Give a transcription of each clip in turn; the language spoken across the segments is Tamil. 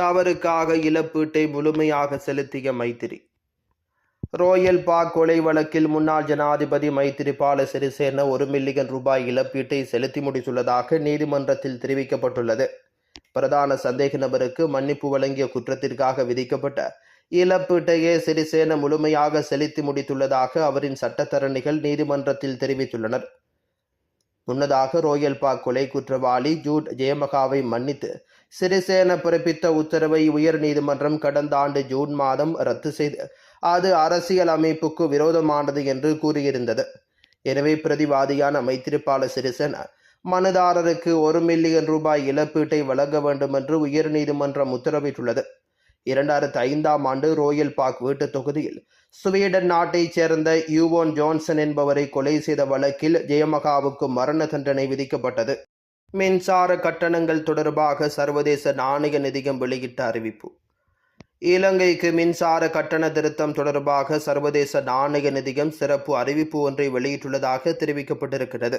தவறுக்காக இழப்பீட்டை முழுமையாக செலுத்திய மைத்திரி. ரோயல் பாக் கொலை வழக்கில் முன்னாள் ஜனாதிபதி மைத்திரிபால சிறிசேன ஒரு மில்லியன் ரூபாய் இழப்பீட்டை செலுத்தி முடித்துள்ளதாக நீதிமன்றத்தில் தெரிவிக்கப்பட்டுள்ளது. பிரதான சந்தேக நபருக்கு மன்னிப்பு வழங்கிய குற்றத்திற்காக விதிக்கப்பட்ட இழப்பீட்டையே சிறிசேன முழுமையாக செலுத்தி முடித்துள்ளதாக அவரின் சட்டத்தரணிகள் நீதிமன்றத்தில் தெரிவித்துள்ளனர். முன்னதாக ரோயல் பாக் கொலை குற்றவாளி ஜூட் ஜெயமகாவை மன்னித்து சிறிசேன பிறப்பித்த உத்தரவை உயர் நீதிமன்றம் கடந்த ஆண்டு ஜூன் மாதம் ரத்து செய்து அது அரசியல் அமைப்புக்கு விரோதமானது என்று கூறியிருந்தது. எனவே பிரதிவாதியான மைத்திரிபால சிறிசேன மனுதாரருக்கு ஒரு மில்லியன் ரூபாய் இழப்பீட்டை வழங்க வேண்டும் என்று உயர்நீதிமன்றம் உத்தரவிட்டுள்ளது. இரண்டாயிரத்தி ஐந்தாம் ஆண்டு ரோயல் பார்க் வீட்டுத் தொகுதியில் ஸ்வீடன் நாட்டைச் சேர்ந்த யூவோன் ஜான்சன் என்பவரை கொலை செய்த வழக்கில் ஜெயமகாவுக்கு மரண தண்டனை விதிக்கப்பட்டது. மின்சார கட்டணங்கள் தொடர்பாக சர்வதேச நாணய நிதியம் வெளியிட்ட அறிவிப்பு. இலங்கைக்கு மின்சார கட்டண திருத்தம் தொடர்பாக சர்வதேச நாணய நிதியம் சிறப்பு அறிவிப்பு ஒன்றை வெளியிட்டுள்ளதாக தெரிவிக்கப்பட்டிருக்கிறது.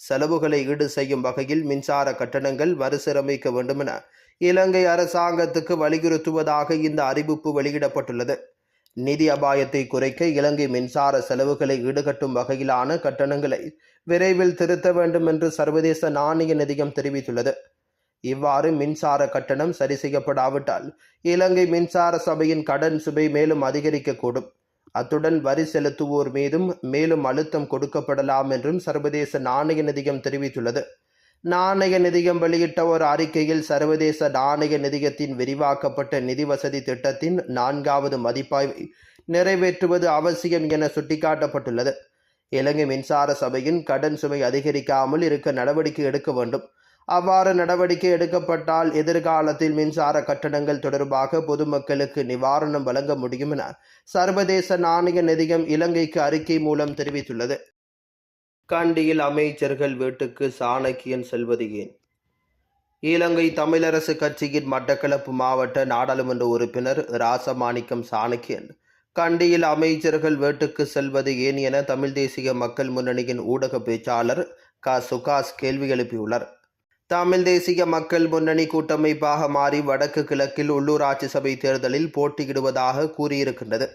செலவுகளை ஈடு செய்யும் வகையில் மின்சார கட்டணங்கள் மறுசீரமைக்க வேண்டுமென இலங்கை அரசாங்கத்துக்கு வலியுறுத்துவதாக இந்த அறிவிப்பு வெளியிடப்பட்டுள்ளது. நிதி அபாயத்தை குறைக்க இலங்கை மின்சார செலவுகளை ஈடுகட்டும் வகையிலான கட்டணங்களை விரைவில் திருத்த வேண்டும் என்று சர்வதேச நாணய நிதியம் தெரிவித்துள்ளது. இவ்வாறு மின்சார கட்டணம் சரி செய்யப்படாவிட்டால் இலங்கை மின்சார சபையின் கடன் சுமை மேலும் அதிகரிக்கக்கூடும். அத்துடன் வரி செலுத்துவோர் மீதும் மேலும் அழுத்தம் கொடுக்கப்படலாம் என்றும் சர்வதேச நாணய நிதியம் தெரிவித்துள்ளது. நாணய நிதியம் வெளியிட்ட ஒரு அறிக்கையில் சர்வதேச நாணய நிதியத்தின் விரிவாக்கப்பட்ட நிதி வசதி திட்டத்தின் நான்காவது மதிப்பாய்வை நிறைவேற்றுவது அவசியம் என சுட்டிக்காட்டப்பட்டுள்ளது. இலங்கை மின்சார சபையின் கடன் சுமை அதிகரிக்காமல் இருக்க நடவடிக்கை எடுக்க வேண்டும். அவ்வாறு நடவடிக்கை எடுக்கப்பட்டால் எதிர்காலத்தில் மின்சார கட்டணங்கள் தொடர்பாக பொதுமக்களுக்கு நிவாரணம் வழங்க முடியும் என சர்வதேச நாணய நிதியம் இலங்கைக்கு அறிக்கை மூலம் தெரிவித்துள்ளது. கண்டியில் அமைச்சர்கள் வீட்டுக்கு சாணக்கியன் செல்வது ஏன்? இலங்கை தமிழரசு கட்சியின் மட்டக்களப்பு மாவட்ட நாடாளுமன்ற உறுப்பினர் ராசமாணிக்கம் சாணக்கியன் கண்டியில் அமைச்சர்கள் வீட்டுக்கு செல்வது ஏன் என தமிழ் தேசிய மக்கள் முன்னணியின் ஊடக பேச்சாளர் க. சுகாஸ் கேள்வி எழுப்பியுள்ளார். தமிழ் தேசிய மக்கள் முன்னணி கூட்டமைப்பாக மாறி வடக்கு கிழக்கில் உள்ளூராட்சி சபை தேர்தலில் போட்டியிடுவதாக கூறியிருக்கின்றது.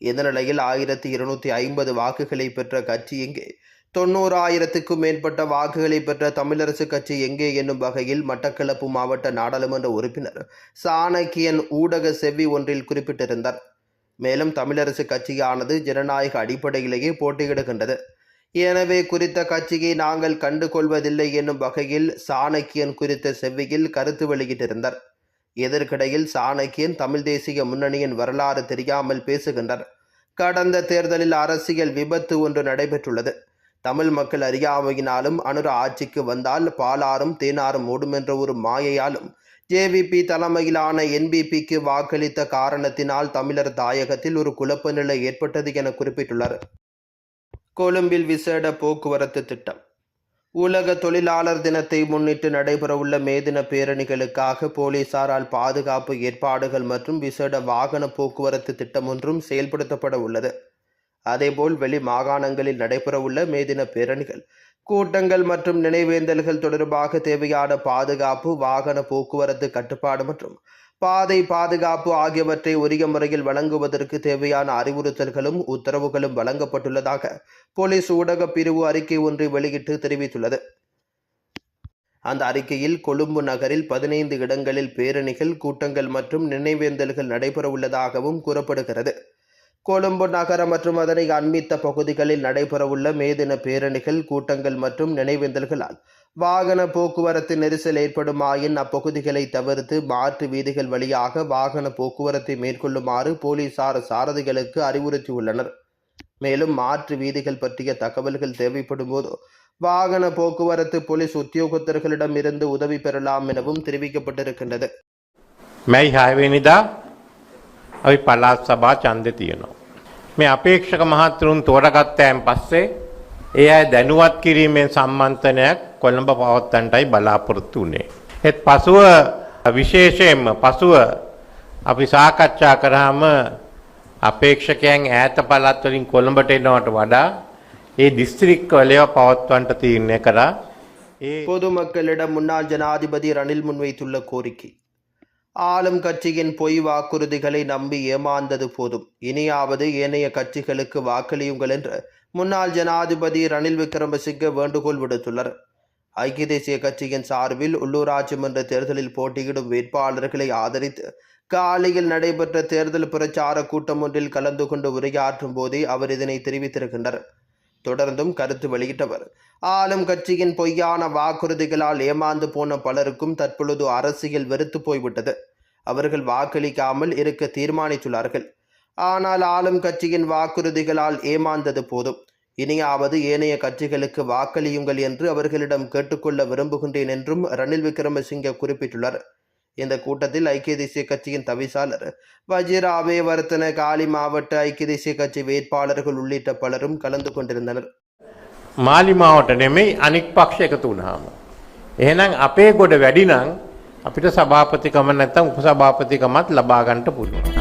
இந்த நிலையில் ஆயிரத்தி இருநூற்றி ஐம்பது வாக்குகளை பெற்ற கட்சி இங்கே தொண்ணூறாயிரத்துக்கும் மேற்பட்ட வாக்குகளை பெற்ற தமிழரசு கட்சி எங்கே என்னும் வகையில் மட்டக்களப்பு மாவட்ட நாடாளுமன்ற உறுப்பினர் சாணக்கியன் ஊடக செவ்வி ஒன்றில் குறிப்பிட்டிருந்தார். மேலும் தமிழரசு கட்சியானது ஜனநாயக அடிப்படையிலேயே போட்டியிடுகின்றது. எனவே குறித்த கட்சியை நாங்கள் கண்டுகொள்வதில்லை என்னும் வகையில் சாணக்கியன் குறித்த செவ்வியில் கருத்து வெளியிட்டிருந்தார். இதற்கிடையில் சாணக்கியன் தமிழ் தேசிய முன்னணியின் வரலாறு தெரியாமல் பேசுகின்றார். கடந்த தேர்தலில் அரசியல் விபத்து ஒன்று நடைபெற்றுள்ளது. தமிழ் மக்கள் அறியாமையினாலும் அனுர ஆட்சிக்கு வந்தால் பாலாறும் தேனாரும் ஓடும் என்ற ஒரு மாயையாலும் ஜேவிபி தலைமையிலான என்பிபிக்கு வாக்களித்த காரணத்தினால் தமிழர் தாயகத்தில் ஒரு குழப்ப நிலை ஏற்பட்டது என குறிப்பிட்டுள்ளார். கொழும்பில் விசேட போக்குவரத்து திட்டம். உலக தொழிலாளர் தினத்தை முன்னிட்டு நடைபெறவுள்ள மேதின பேரணிகளுக்காக போலீசாரால் பாதுகாப்பு ஏற்பாடுகள் மற்றும் விசேட வாகன போக்குவரத்து திட்டம் ஒன்றும் செயல்படுத்தப்பட உள்ளது அதேபோல் வெளி மாகாணங்களில் நடைபெறவுள்ள மேதின பேரணிகள் கூட்டங்கள் மற்றும் நினைவேந்தல்கள் தொடர்பாக தேவையான பாதுகாப்பு வாகன போக்குவரத்து கட்டுப்பாடு மற்றும் பாதை பாதுகாப்பு ஆகியவற்றை உரிய முறையில் வழங்குவதற்கு தேவையான அறிவுறுத்தல்களும் உத்தரவுகளும் வழங்கப்பட்டுள்ளதாக போலீஸ் ஊடக பிரிவு அறிக்கை ஒன்றை வெளியிட்டு தெரிவித்துள்ளது. அந்த அறிக்கையில் கொழும்பு நகரில் பதினைந்து இடங்களில் பேரணிகள் கூட்டங்கள் மற்றும் நினைவேந்தல்கள் நடைபெறவுள்ளதாகவும் கூறப்படுகிறது. கொழும்பு நகரம் மற்றும் அதனை அண்மித்த பகுதிகளில் நடைபெறவுள்ள மேதின பேரணிகள் கூட்டங்கள் மற்றும் நினைவேந்தல்களால் வாகன போக்குவரத்து நெரிசல் ஏற்படுமாயின் அப்பகுதிகளை தவிர்த்து மாற்று வீதிகள் வழியாக வாகன போக்குவரத்தை மேற்கொள்ளுமாறு போலீசார் சாரதிகளுக்கு அறிவுறுத்தியுள்ளனர். மேலும் மாற்று வீதிகள் பற்றிய தகவல்கள் தேவைப்படும் போதோ வாகன போக்குவரத்து போலீஸ் உத்தியோகத்தர்களிடம் இருந்து உதவி பெறலாம் எனவும் தெரிவிக்கப்பட்டிருக்கின்றது. மெய் ஹாய்வேனிதா அவை பலாசபா சந்தை தீயணும். මේ අපේක්ෂක මහත්තුරුන් තෝරගත්තයන් පස්සේ ඒ අය දැනුවත් කිරීමෙන් සම්මන්තනයක් කොළඹ පවත්තන්ටයි බලාපොරොත්තු වනේ. එත් පසුව විශේෂයෙන්ම පසුව අපි සාකච්ඡා කරාම අපේක්ෂකයන් ඈත පළත්වලින් කොළඹට එනවට වඩා ඒ දිස්ත්‍රික් වලව පවත්වන්ට තීරණය කරා ඒ பொதுமக்களிடம் முன்னாள் ஜனாதிபதி ரணில் முன்வைத்துள்ள கோரிக்கை ஆளும் கட்சியின் பொய் வாக்குறுதிகளை நம்பி ஏமாந்தது போதும். இனியாவது ஏனைய கட்சிகளுக்கு வாக்களியுங்கள் என்று முன்னாள் ஜனாதிபதி ரணில் விக்ரமசிங்கே வேண்டுகோள் விடுத்துள்ளார். ஐக்கிய தேசிய கட்சியின் சார்பில் உள்ளூராட்சி மன்ற தேர்தலில் போட்டியிடும் வேட்பாளர்களை ஆதரித்து காலையில் நடைபெற்ற தேர்தல் பிரச்சார கூட்டம் ஒன்றில் கலந்து கொண்டு உரையாற்றும் போதே அவர் இதனை தெரிவித்திருக்கின்றார். தொடர்ந்தும் கருத்து வெளியிட்டவர் ஆளும் கட்சியின் பொய்யான வாக்குறுதிகளால் ஏமாந்து போன பலருக்கும் தற்பொழுது அரசியல் வெறுத்து போய்விட்டது. அவர்கள் வாக்களிக்காமல் இருக்க தீர்மானித்துள்ளார்கள் ஆனால் ஆளும் கட்சியின் வாக்குறுதிகளால் ஏமாந்தது போதும் இனியாவது ஏனைய கட்சிகளுக்கு வாக்களியுங்கள் என்று அவர்களிடம் கேட்டுக்கொள்ள விரும்புகின்றேன் என்றும் ரணில் விக்ரமசிங்கே குறிப்பிட்டுள்ளார் இந்த கூட்டத்தில் ஐக்கிய தேசிய கட்சியின் தவிசாளர் வஜிர அபேவர்த்தன காலி மாவட்ட ஐக்கிய தேசிய கட்சி வேட்பாளர்கள் உள்ளிட்ட பலரும் கலந்து கொண்டிருந்தனர் මාලිමාවට නෙමෙයි අනික් පක්ෂ එකතු වුණාම. එහෙනම් අපේ ගොඩ වැඩි නම් අපිට සභාපතිකම නැත්තම් උපසභාපතිකමත් ලබා ගන්නට පුළුවන්.